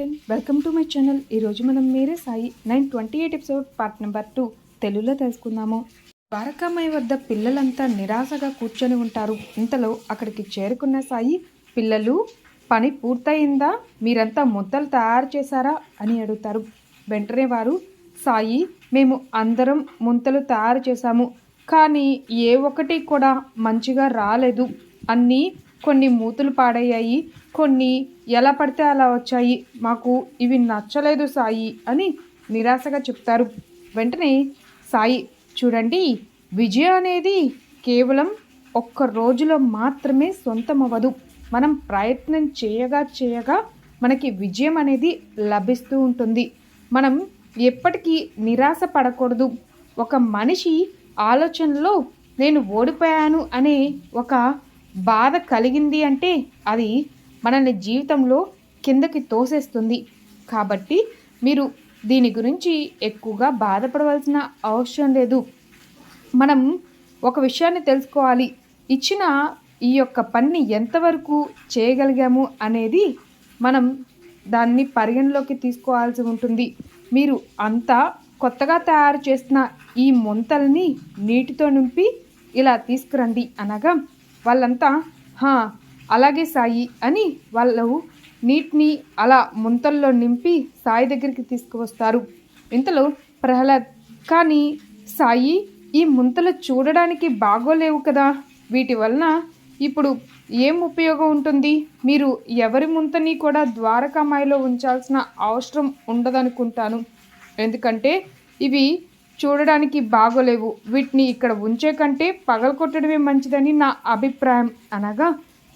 Friend welcome to my channel ఈరోజు మనం మీరే Sai nine twenty eight episode part number two తెలుగులో తెలుసుకుందాము. ద్వారకామయ్య వద్ద పిల్లలంతా నిరాశగా కూర్చొని ఉంటారు. ఇంతలో అక్కడికి చేరుకున్న సాయి పిల్లలు పని పూర్తయిందా? మీరంతా ముద్దలు తయారు చేశారా? అని అడుగుతారు. వెంటనే వారు సాయి మేము అందరం ముంతలు తయారు చేశాము. కానీ ఏ ఒక్కటి కూడా మంచిగా రాలేదు. అన్నీ కొన్ని మూతులు పాడయ్యాయి. కొన్ని ఎలా పడితే అలా వచ్చాయి. మాకు ఇవి నచ్చలేదు సాయి అని నిరాశగా చెప్తారు. వెంటనే సాయి చూడండి విజయం అనేది కేవలం ఒక్క రోజులో మాత్రమే సొంతం అవ్వదు మనం ప్రయత్నం చేయగా చేయగా మనకి విజయం అనేది లభిస్తూ ఉంటుంది. మనం ఎప్పటికీ నిరాశ పడకూడదు. ఒక మనిషి ఆలోచనలో నేను ఓడిపోయాను అనే ఒక బాధ కలిగింది అంటే అది మనల్ని జీవితంలో కిందకి తోసేస్తుంది. కాబట్టి మీరు దీని గురించి ఎక్కువగా బాధపడవలసిన అవసరం లేదు. మనం ఒక విషయాన్ని తెలుసుకోవాలి. ఇచ్చిన ఈ యొక్క పనిని ఎంతవరకు చేయగలిగాము అనేది మనం దాన్ని పరిగణలోకి తీసుకోవాల్సి ఉంటుంది. మీరు అంతా కొత్తగా తయారు చేసిన ఈ ముంతల్ని నీటితో నింపి ఇలా తీసుకురండి అనగా వాళ్ళంతా హా అలాగే సాయి అని వాళ్ళు నీటిని అలా ముంతల్లో నింపి సాయి దగ్గరికి తీసుకువస్తారు. ఇంతలో ప్రహ్లాద్ కానీ సాయి ఈ ముంతలు చూడడానికి బాగోలేవు కదా. వీటి వలన ఇప్పుడు ఏం ఉపయోగం ఉంటుంది? మీరు ఎవరి ముంతని కూడా ద్వారకామాయిలో ఉంచాల్సిన అవసరం ఉండదనుకుంటాను. ఎందుకంటే ఇవి చూడడానికి బాగోలేవు. వీటిని ఇక్కడ ఉంచే కంటే పగలకొట్టడమే మంచిదని నా అభిప్రాయం. అనగా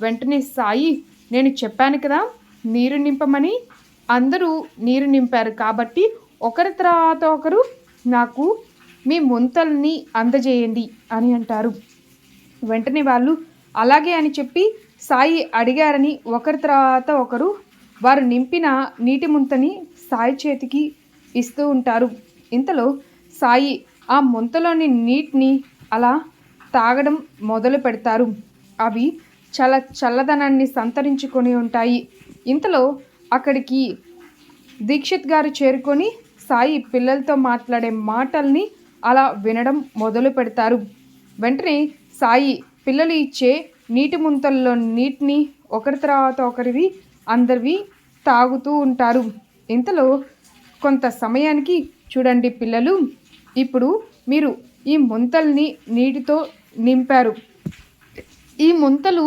వెంటనే సాయి నేను చెప్పాను కదా నీరు నింపమని. అందరూ నీరు నింపారు కాబట్టి ఒకరి తర్వాత ఒకరు నాకు మీ ముంతల్ని అందజేయండి అని అంటారు. వెంటనే వాళ్ళు అలాగే అని చెప్పి సాయి అడిగారని ఒకరి తర్వాత ఒకరు వారు నింపిన నీటి ముంతని సాయి చేతికి ఇస్తూ ఉంటారు. ఇంతలో సాయి ఆ ముంతలోని నీటిని అలా తాగడం మొదలు పెడతారు అవి చాలా చల్లదనాన్ని సంతరించుకొని ఉంటాయి. ఇంతలో అక్కడికి దీక్షిత్ గారు చేరుకొని సాయి పిల్లలతో మాట్లాడే మాటల్ని అలా వినడం మొదలు పెడతారు. వెంటనే సాయి పిల్లలు ఇచ్చే నీటి ముంతల్లో నీటిని ఒకరి తర్వాత ఒకరివి అందరివి తాగుతూ ఉంటారు. ఇంతలో కొంత సమయానికి చూడండి పిల్లలు ఇప్పుడు మీరు ఈ ముంతల్ని నీటితో నింపారు. ఈ ముంతలు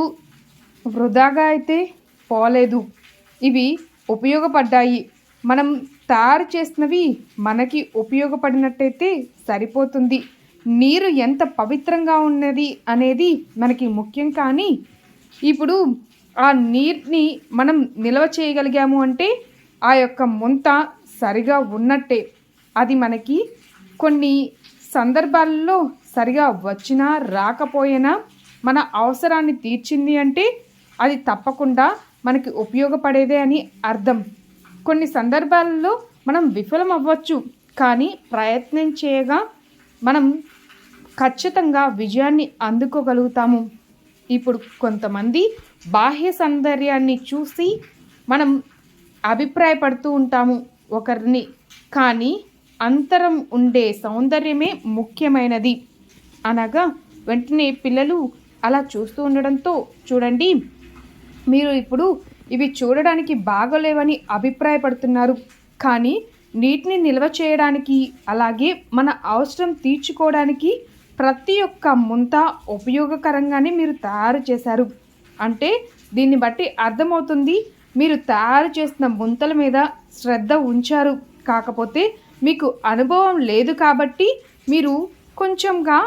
వృధాగా అయితే పోలేదు. ఇవి ఉపయోగపడ్డాయి. మనం తయారు చేసినవి మనకి ఉపయోగపడినట్టయితే సరిపోతుంది. నీరు ఎంత పవిత్రంగా ఉన్నది అనేది మనకి ముఖ్యం కానీ ఇప్పుడు ఆ నీటిని మనం నిల్వ చేయగలిగాము అంటే ఆ యొక్క ముంత సరిగా ఉన్నట్టే. అది మనకి కొన్ని సందర్భాల్లో సరిగా వచ్చినా రాకపోయినా మన అవసరాన్ని తీర్చింది అంటే అది తప్పకుండా మనకి ఉపయోగపడేదే అని అర్థం. కొన్ని సందర్భాలలో మనం విఫలం అవ్వచ్చు కానీ ప్రయత్నం చేయగా మనం ఖచ్చితంగా విజయాన్ని అందుకోగలుగుతాము. ఇప్పుడు కొంతమంది బాహ్య సౌందర్యాన్ని చూసి మనం అభిప్రాయపడుతూ ఉంటాము ఒకరిని కానీ అంతరం ఉండే సౌందర్యమే ముఖ్యమైనది. అనగా వెంటనే పిల్లలు అలా చూస్తూ ఉండడంతో చూడండి మీరు ఇప్పుడు ఇవి చూడడానికి బాగోలేవని అభిప్రాయపడుతున్నారు. కానీ నీటిని నిల్వ చేయడానికి అలాగే మన అవసరం తీర్చుకోవడానికి ప్రతి ఒక్క ముంత ఉపయోగకరంగానే మీరు తయారు చేశారు. అంటే దీన్ని బట్టి అర్థమవుతుంది మీరు తయారు చేసిన ముంతల మీద శ్రద్ధ ఉంచారు. కాకపోతే మీకు అనుభవం లేదు కాబట్టి మీరు కొంచెంగా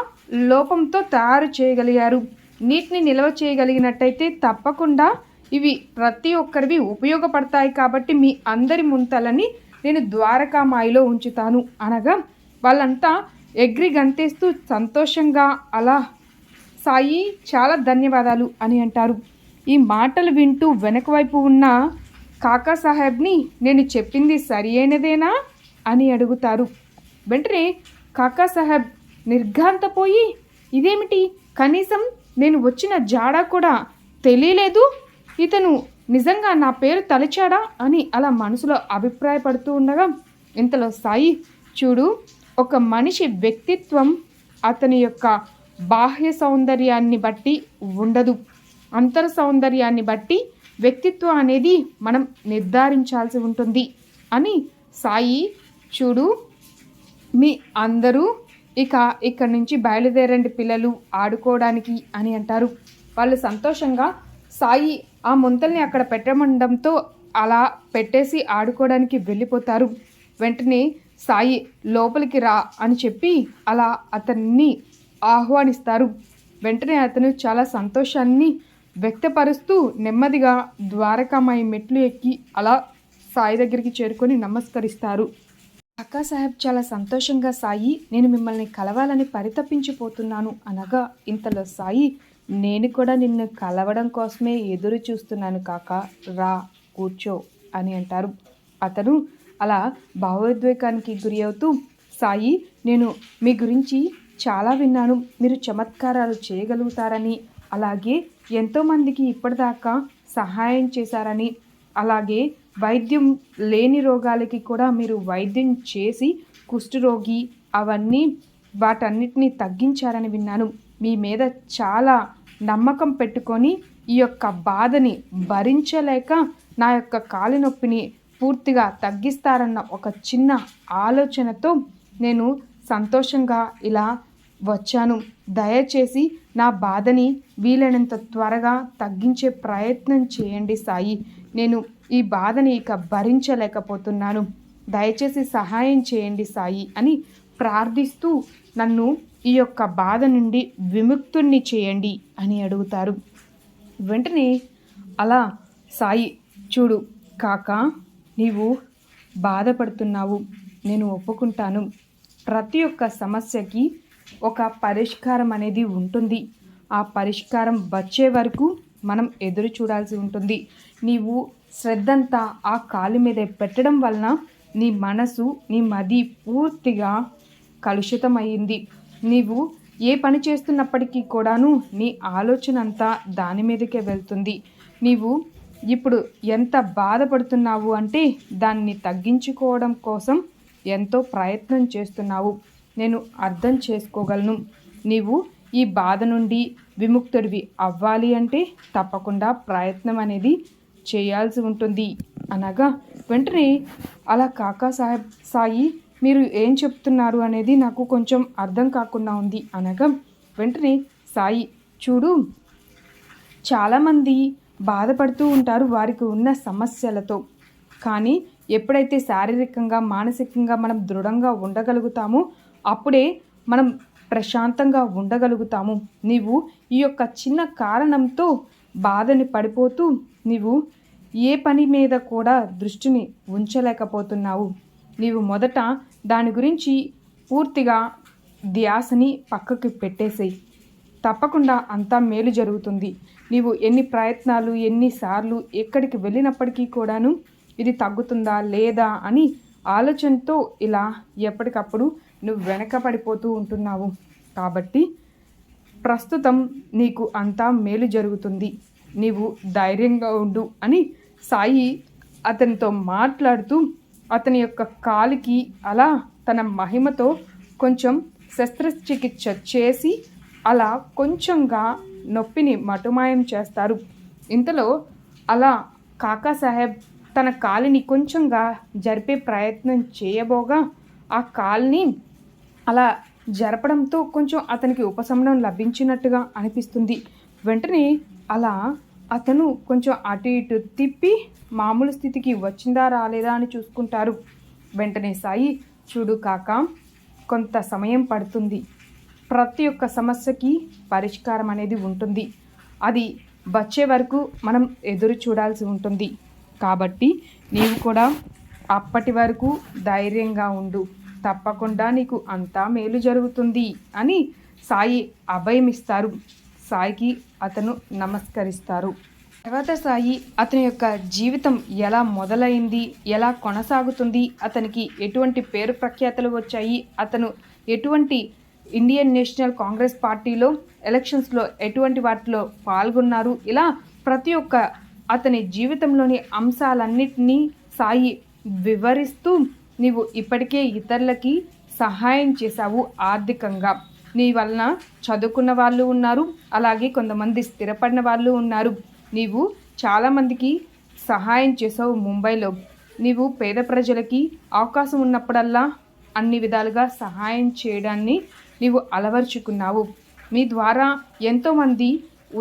లోపంతో తయారు చేయగలిగారు. నీటిని నిల్వ చేయగలిగినట్టయితే తప్పకుండా ఇవి ప్రతి ఒక్కరివి ఉపయోగపడతాయి కాబట్టి మీ అందరి ముంతలని నేను ద్వారకామాయిలో ఉంచుతాను. అనగా వాళ్ళంతా ఎగ్రి గంతేస్తూ సంతోషంగా అలా సాయి చాలా ధన్యవాదాలు అని అంటారు. ఈ మాటలు వింటూ వెనక వైపు ఉన్న కాకా సాహెబ్ని నేను చెప్పింది సరి అయినదేనా అని అడుగుతారు. వెంటనే కాకా సాహెబ్ నిర్ఘాంతపోయి ఇదేమిటి? కనీసం నేను వచ్చిన జాడా కూడా తెలియలేదు. ఇతను నిజంగా నా పేరు తలిచాడా అని అలా మనసులో అభిప్రాయపడుతూ ఉండగా ఇంతలో సాయి చూడు ఒక మనిషి వ్యక్తిత్వం అతని యొక్క బాహ్య సౌందర్యాన్ని బట్టి ఉండదు. అంతర సౌందర్యాన్ని బట్టి వ్యక్తిత్వం అనేది మనం నిర్ధారించాల్సి ఉంటుంది. అని సాయి చూడు మీ అందరూ ఇక ఇక్కడి నుంచి బయలుదేరండి పిల్లలు ఆడుకోవడానికి అని అంటారు. వాళ్ళు సంతోషంగా సాయి ఆ ముంతల్ని అక్కడ పెట్టమండంతో అలా పెట్టేసి ఆడుకోవడానికి వెళ్ళిపోతారు. వెంటనే సాయి లోపలికి రా అని చెప్పి అలా అతన్ని ఆహ్వానిస్తారు. వెంటనే అతను చాలా సంతోషాన్ని వ్యక్తపరుస్తూ నెమ్మదిగా ద్వారకామాయి మెట్లు ఎక్కి అలా సాయి దగ్గరికి చేరుకొని నమస్కరిస్తారు. అక్కా సాహెబ్ చాలా సంతోషంగా సాయి నేను మిమ్మల్ని కలవాలని పరితపించిపోతున్నాను అనగా ఇంతలో సాయి నేను కూడా నిన్ను కలవడం కోసమే ఎదురు చూస్తున్నాను కాక రా కూర్చో అని అంటారు. అతను అలా భావోద్వేగానికి గురి అవుతూ సాయి నేను మీ గురించి చాలా విన్నాను మీరు చమత్కారాలు చేయగలుగుతారని అలాగే ఎంతోమందికి ఇప్పటిదాకా సహాయం చేశారని అలాగే వైద్యం లేని రోగాలకి కూడా మీరు వైద్యం చేసి కుష్ఠరోగి అవన్నీ వాటన్నిటిని తగ్గించారని విన్నాను. మీ మీద చాలా నమ్మకం పెట్టుకొని ఈ యొక్క బాధని భరించలేక నా యొక్క కాలి నొప్పిని పూర్తిగా తగ్గిస్తారన్న ఒక చిన్న ఆలోచనతో నేను సంతోషంగా ఇలా వచ్చాను. దయచేసి నా బాధని వీలైనంత త్వరగా తగ్గించే ప్రయత్నం చేయండి సాయి. నేను ఈ బాధని ఇక భరించలేకపోతున్నాను. దయచేసి సహాయం చేయండి సాయి అని ప్రార్థిస్తూ నన్ను ఈ యొక్క బాధ నుండి విముక్తుణ్ణి చేయండి అని అడుగుతారు. వెంటనే అలా సాయి చూడు కాక నీవు బాధపడుతున్నావు. నేను ఒప్పుకుంటాను. ప్రతి ఒక్క సమస్యకి ఒక పరిష్కారం అనేది ఉంటుంది. ఆ పరిష్కారం వచ్చే వరకు మనం ఎదురు చూడాల్సి ఉంటుంది. నీవు శ్రద్ధంతా ఆ కాలు మీద పెట్టడం వలన నీ మనసు నీ మది పూర్తిగా కలుషితమైంది నీవు ఏ పని చేస్తున్నప్పటికీ కూడాను నీ ఆలోచన అంతా దాని మీదకే వెళ్తుంది. నీవు ఇప్పుడు ఎంత బాధపడుతున్నావు అంటే దాన్ని తగ్గించుకోవడం కోసం ఎంతో ప్రయత్నం చేస్తున్నావు. నేను అర్థం చేసుకోగలను. నీవు ఈ బాధ నుండి విముక్తుడివి అవ్వాలి అంటే తప్పకుండా ప్రయత్నం అనేది చేయాల్సి ఉంటుంది. అనగా వెంటనే అలా కాకా సాహెబ్ సాయి మీరు ఏం చెప్తున్నారు అనేది నాకు కొంచెం అర్థం కాకుండా ఉంది. అనగా వెంటనే సాయి చూడు చాలామంది బాధపడుతూ ఉంటారు వారికి ఉన్న సమస్యలతో. కానీ ఎప్పుడైతే శారీరకంగా మానసికంగా మనం దృఢంగా ఉండగలుగుతామో అప్పుడే మనం ప్రశాంతంగా ఉండగలుగుతాము. నీవు ఈ యొక్క చిన్న కారణంతో బాధని పడిపోతూ నీవు ఏ పని మీద కూడా దృష్టిని ఉంచలేకపోతున్నావు. నీవు మొదట దాని గురించి పూర్తిగా ధ్యాసని పక్కకి పెట్టేసేయి. తప్పకుండా అంతా మేలు జరుగుతుంది. నీవు ఎన్ని ప్రయత్నాలు ఎన్నిసార్లు ఎక్కడికి వెళ్ళినప్పటికీ కూడాను ఇది తగ్గుతుందా లేదా అని ఆలోచనతో ఇలా ఎప్పటికప్పుడు నువ్వు వెనకపడిపోతూ ఉంటున్నావు. కాబట్టి ప్రస్తుతం నీకు అంతా మేలు జరుగుతుంది. నీవు ధైర్యంగా ఉండు అని సాయి అతనితో మాట్లాడుతూ అతని యొక్క కాలికి అలా తన మహిమతో కొంచెం శస్త్రచికిత్స చేసి అలా కొంచెంగా నొప్పిని మటుమాయం చేస్తారు. ఇంతలో అలా కాకా సాహెబ్ తన కాలిని కొంచెంగా జరిపే ప్రయత్నం చేయబోగా ఆ కాల్ని అలా జరపడంతో కొంచెం అతనికి ఉపశమనం లభించినట్టుగా అనిపిస్తుంది. వెంటనే అలా అతను కొంచెం అటు ఇటు తిప్పి మామూలు స్థితికి వచ్చిందా రాలేదా అని చూసుకుంటారు. వెంటనే సాయి చూడు కాక కొంత సమయం పడుతుంది. ప్రతి ఒక్క సమస్యకి పరిష్కారం అనేది ఉంటుంది. అది వచ్చే వరకు మనం ఎదురు చూడాల్సి ఉంటుంది. కాబట్టి నీవు కూడా అప్పటి వరకు ధైర్యంగా ఉండు. తప్పకుండా నీకు అంతా మేలు జరుగుతుంది అని సాయి అభయమిస్తారు. సాయికి అతను నమస్కరిస్తారు. తర్వాత సాయి అతని యొక్క జీవితం ఎలా మొదలైంది ఎలా కొనసాగుతుంది అతనికి ఎటువంటి పేరు ప్రఖ్యాతలు వచ్చాయి అతను ఎటువంటి ఇండియన్ నేషనల్ కాంగ్రెస్ పార్టీలో ఎలక్షన్స్లో ఎటువంటి వాటిలో పాల్గొన్నారు ఇలా ప్రతి ఒక్క అతని జీవితంలోని అంశాలన్నిటినీ సాయి వివరిస్తూ నీవు ఇప్పటికే ఇతరులకి సహాయం చేశావు ఆర్థికంగా. నీ వలన చదువుకున్న వాళ్ళు ఉన్నారు అలాగే కొంతమంది స్థిరపడిన వాళ్ళు ఉన్నారు. నీవు చాలామందికి సహాయం చేసావు ముంబైలో. నీవు పేద ప్రజలకి అవకాశం ఉన్నప్పుడల్లా అన్ని విధాలుగా సహాయం చేయడాన్ని నీవు అలవర్చుకున్నావు. మీ ద్వారా ఎంతోమంది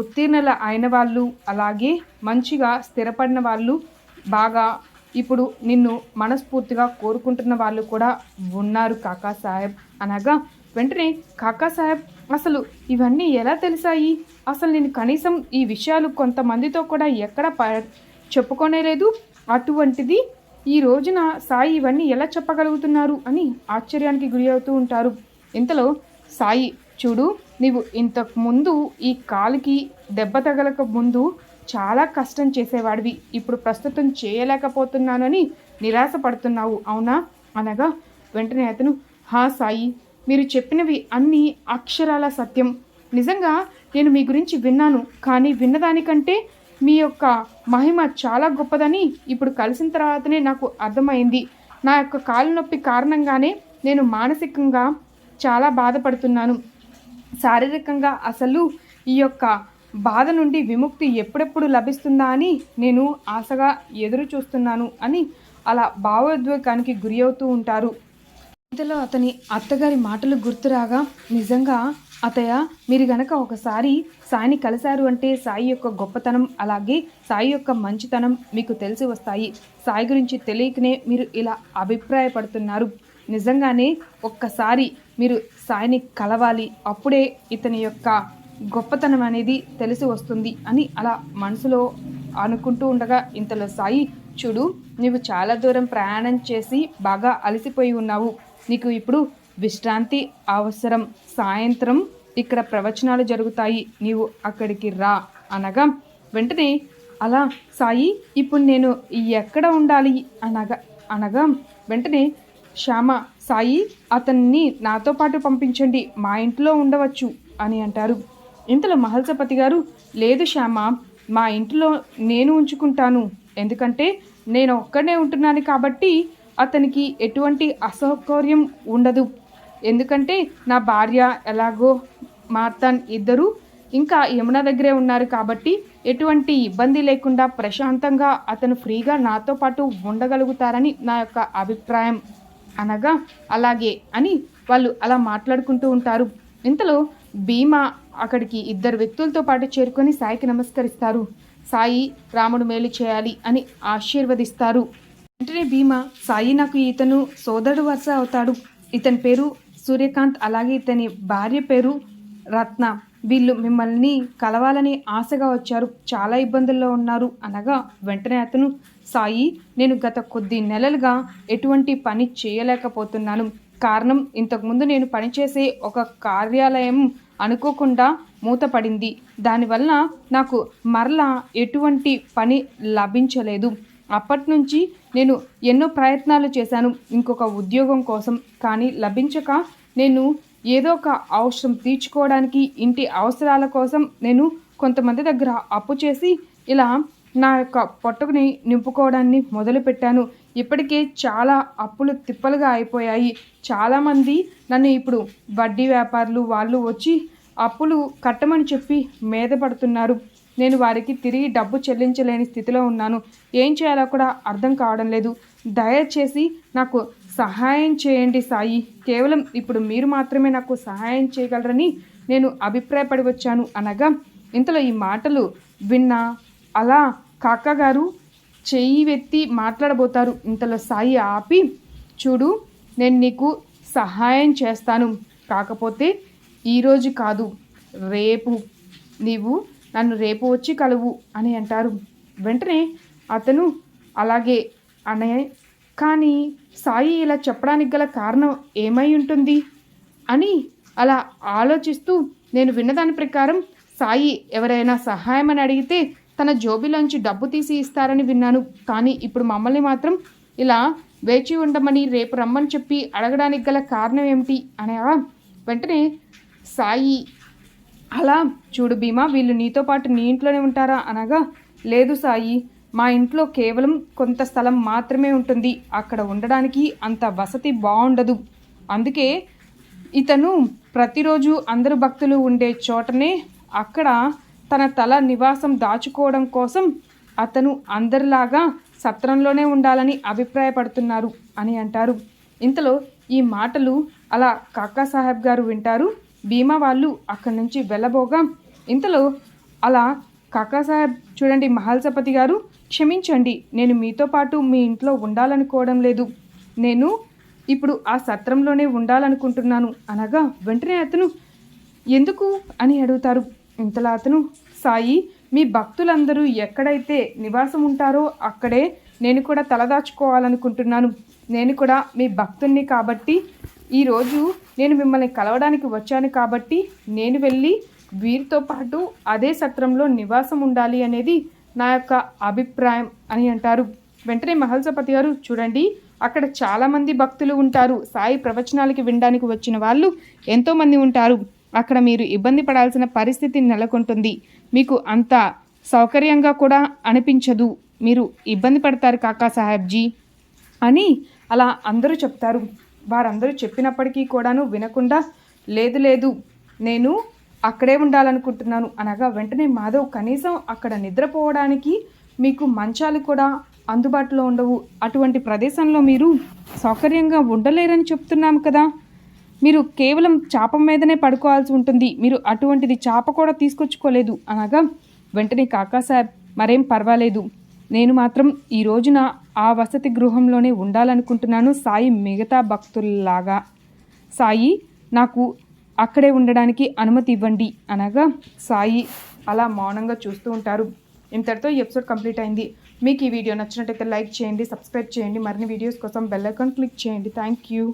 ఉత్తీర్ణుల అయిన వాళ్ళు అలాగే మంచిగా స్థిరపడిన వాళ్ళు బాగా ఇప్పుడు నిన్ను మనస్ఫూర్తిగా కోరుకుంటున్న వాళ్ళు కూడా ఉన్నారు కాకా సాహెబ్. అనగా వెంటనే కాకా సాహెబ్ అసలు ఇవన్నీ ఎలా తెలిసాయి? అసలు నేను కనీసం ఈ విషయాలు కొంతమందితో కూడా ఎక్కడ ప చెప్పుకోనే లేదు అటువంటిది ఈ రోజున సాయి ఇవన్నీ ఎలా చెప్పగలుగుతున్నారు అని ఆశ్చర్యానికి గురి అవుతూ ఉంటారు. ఇంతలో సాయి చూడు నీవు ఇంతకు ముందు ఈ కాలుకి దెబ్బ తగలక ముందు చాలా కష్టం చేసేవాడివి. ఇప్పుడు ప్రస్తుతం చేయలేకపోతున్నానని నిరాశపడుతున్నావు అవునా? అనగా వెంటనే అతను హా సాయి మీరు చెప్పినవి అన్నీ అక్షరాల సత్యం. నిజంగా నేను మీ గురించి విన్నాను కానీ విన్నదానికంటే మీ యొక్క మహిమ చాలా గొప్పదని ఇప్పుడు కలిసిన తర్వాతనే నాకు అర్థమైంది. నా యొక్క కాలు నొప్పి కారణంగానే నేను మానసికంగా చాలా బాధపడుతున్నాను. శారీరకంగా అసలు ఈ యొక్క బాధ నుండి విముక్తి ఎప్పుడెప్పుడు లభిస్తుందా అని నేను ఆశగా ఎదురు చూస్తున్నాను అని అలా భావోద్వేగానికి గురి అవుతూ ఉంటారు. ఇంతలో అతని అత్తగారి మాటలు గుర్తురాగా నిజంగా అతయ్య మీరు గనక ఒకసారి సాయిని కలిశారు అంటే సాయి యొక్క గొప్పతనం అలాగే సాయి యొక్క మంచితనం మీకు తెలిసి వస్తాయి. సాయి గురించి తెలియకనే మీరు ఇలా అభిప్రాయపడుతున్నారు. నిజంగానే ఒక్కసారి మీరు సాయిని కలవాలి. అప్పుడే ఇతని యొక్క గొప్పతనం అనేది తెలిసి వస్తుంది అని అలా మనసులో అనుకుంటూ ఉండగా ఇంతలో సాయి చూడు నువ్వు చాలా దూరం ప్రయాణం చేసి బాగా అలసిపోయి ఉన్నావు. నీకు ఇప్పుడు విశ్రాంతి అవసరం. సాయంత్రం ఇక్కడ ప్రవచనాలు జరుగుతాయి. నీవు అక్కడికి రా అనగా వెంటనే అలా సాయి ఇప్పుడు నేను ఎక్కడ ఉండాలి? అనగా అనగా వెంటనే శ్యామ సాయి అతన్ని నాతో పాటు పంపించండి. మా ఇంట్లో ఉండవచ్చు అని అంటారు. ఇంతలో మహల్సపతి గారు లేదు శ్యామ మా ఇంట్లో నేను ఉంచుకుంటాను. ఎందుకంటే నేను ఒక్కడే ఉంటున్నాను కాబట్టి అతనికి ఎటువంటి అసౌకర్యం ఉండదు. ఎందుకంటే నా భార్య ఎలాగో మార్తాన్ ఇద్దరు ఇంకా యమున దగ్గరే ఉన్నారు కాబట్టి ఎటువంటి ఇబ్బంది లేకుండా ప్రశాంతంగా అతను ఫ్రీగా నాతో పాటు ఉండగలుగుతారని నా యొక్క అభిప్రాయం. అనగా అలాగే అని వాళ్ళు అలా మాట్లాడుకుంటూ ఉంటారు. ఇంతలో భీమా అక్కడికి ఇద్దరు వ్యక్తులతో పాటు చేరుకొని సాయికి నమస్కరిస్తారు. సాయి రాముడు మేలు చేయాలి అని ఆశీర్వదిస్తారు. వెంటనే భీమా సాయి నాకు ఇతను సోదరుడు వరుస అవుతాడు. ఇతని పేరు సూర్యకాంత్ అలాగే ఇతని భార్య పేరు రత్న. వీళ్ళు మిమ్మల్ని కలవాలని ఆశగా వచ్చారు. చాలా ఇబ్బందుల్లో ఉన్నారు. అనగా వెంటనే అతను సాయి నేను గత కొద్ది నెలలుగా ఎటువంటి పని చేయలేకపోతున్నాను. కారణం ఇంతకుముందు నేను పనిచేసే ఒక కార్యాలయం అనుకోకుండా మూతపడింది. దానివల్ల నాకు మరలా ఎటువంటి పని లభించలేదు. అప్పటి నుంచి నేను ఎన్నో ప్రయత్నాలు చేశాను. ఇంకొక ఉద్యోగం కోసం. కానీ లభించక నేను ఏదో ఒక అవసరం తీర్చుకోవడానికి ఇంటి అవసరాల కోసం నేను కొంతమంది దగ్గర అప్పు చేసి ఇలా నా యొక్క పొట్టకుని నింపుకోవడాన్ని మొదలుపెట్టాను. ఇప్పటికే చాలా అప్పులు తిప్పలుగా అయిపోయాయి. చాలామంది నన్ను ఇప్పుడు వడ్డీ వ్యాపారులు వాళ్ళు వచ్చి అప్పులు కట్టమని చెప్పి మీద పడుతున్నారు. నేను వారికి తిరిగి డబ్బు చెల్లించలేని స్థితిలో ఉన్నాను. ఏం చేయాలో కూడా అర్థం కావడం లేదు. దయచేసి నాకు సహాయం చేయండి సాయి. కేవలం ఇప్పుడు మీరు మాత్రమే నాకు సహాయం చేయగలరని నేను అభిప్రాయపడి వచ్చాను అనగా ఇంతలో ఈ మాటలు విన్నా అలా కాకగారు చెయ్యి వెత్తి మాట్లాడబోతారు. ఇంతలో సాయి ఆపి చూడు నేను నీకు సహాయం చేస్తాను. కాకపోతే ఈరోజు కాదు రేపు నీవు నన్ను రేపు వచ్చి కలువు అని అంటారు. వెంటనే అతను అలాగే అనే కానీ సాయి ఇలా చెప్పడానికి గల కారణం ఏమై ఉంటుంది? అని అలా ఆలోచిస్తూ నేను విన్నదాని ప్రకారం సాయి ఎవరైనా సహాయం అని అడిగితే తన జోబిలోంచి డబ్బు తీసి ఇస్తారని విన్నాను. కానీ ఇప్పుడు మమ్మల్ని మాత్రం ఇలా వేచి ఉండమని రేపు రమ్మని చెప్పి అడగడానికి గల కారణం ఏమిటి? అనగా వెంటనే సాయి అలా చూడు భీమా వీళ్ళు నీతో పాటు నీ ఇంట్లోనే ఉంటారా? అనగా లేదు సాయి మా ఇంట్లో కేవలం కొంత స్థలం మాత్రమే ఉంటుంది. అక్కడ ఉండడానికి అంత వసతి బాగుండదు అందుకే ఇతను ప్రతిరోజు అందరు భక్తులు ఉండే చోటనే అక్కడ తన తల నివాసం దాచుకోవడం కోసం అతను అందరిలాగా సత్రంలోనే ఉండాలని అభిప్రాయపడుతున్నారు అని అంటారు. ఇంతలో ఈ మాటలు అలా కాకా సాహెబ్ గారు వింటారు. భీమా వాళ్ళు అక్కడి నుంచి వెళ్ళబోగా ఇంతలో అలా కాకాసాహెబ్ చూడండి మహల్సపతి గారు క్షమించండి నేను మీతో పాటు మీ ఇంట్లో ఉండాలనుకోవడం లేదు. నేను ఇప్పుడు ఆ సత్రంలోనే ఉండాలనుకుంటున్నాను అనగా వెంటనే అతను ఎందుకు? అని అడుగుతారు. ఇంతలా అతను సాయి మీ భక్తులందరూ ఎక్కడైతే నివాసం ఉంటారో అక్కడే నేను కూడా తలదాచుకోవాలనుకుంటున్నాను. నేను కూడా మీ భక్తుణ్ణి కాబట్టి ఈరోజు నేను మిమ్మల్ని కలవడానికి వచ్చాను కాబట్టి నేను వెళ్ళి వీరితో పాటు అదే సత్రంలో నివాసం ఉండాలి అనేది నా యొక్క అభిప్రాయం అని అంటారు. వెంటనే మహల్సపతి గారు చూడండి అక్కడ చాలామంది భక్తులు ఉంటారు. సాయి ప్రవచనాలకి వినడానికి వచ్చిన వాళ్ళు ఎంతోమంది ఉంటారు. అక్కడ మీరు ఇబ్బంది పడాల్సిన పరిస్థితి నెలకొంటుంది. మీకు అంత సౌకర్యంగా కూడా అనిపించదు. మీరు ఇబ్బంది పడతారు కాకా సాహెబ్జీ అని అలా అందరూ చెప్తారు. వారందరూ చెప్పినప్పటికీ కూడాను వినకుండా లేదు లేదు నేను అక్కడే ఉండాలనుకుంటున్నాను అనగా వెంటనే మాధవ్ కనీసం అక్కడ నిద్రపోవడానికి మీకు మంచాలు కూడా అందుబాటులో ఉండవు. అటువంటి ప్రదేశంలో మీరు సౌకర్యంగా ఉండలేరని చెప్తున్నాం కదా. మీరు కేవలం చాప మీదనే పడుకోవాల్సి ఉంటుంది. మీరు అటువంటిది చాప కూడా తీసుకొచ్చుకోలేదు అనగా వెంటనే కాకా సార్ మరేం పర్వాలేదు. నేను మాత్రం ఈ రోజున ఆ వసతి గృహంలోనే ఉండాలనుకుంటున్నాను సాయి మిగతా భక్తుల్లాగా. సాయి నాకు అక్కడే ఉండడానికి అనుమతి ఇవ్వండి అనగా సాయి అలా మౌనంగా చూస్తూ ఉంటారు. ఇంతటితో ఈ ఎపిసోడ్ కంప్లీట్ అయింది. మీకు ఈ వీడియో నచ్చినట్టయితే లైక్ చేయండి సబ్స్క్రైబ్ చేయండి. మరిన్ని వీడియోస్ కోసం బెల్ ఐకాన్ క్లిక్ చేయండి. Thank you.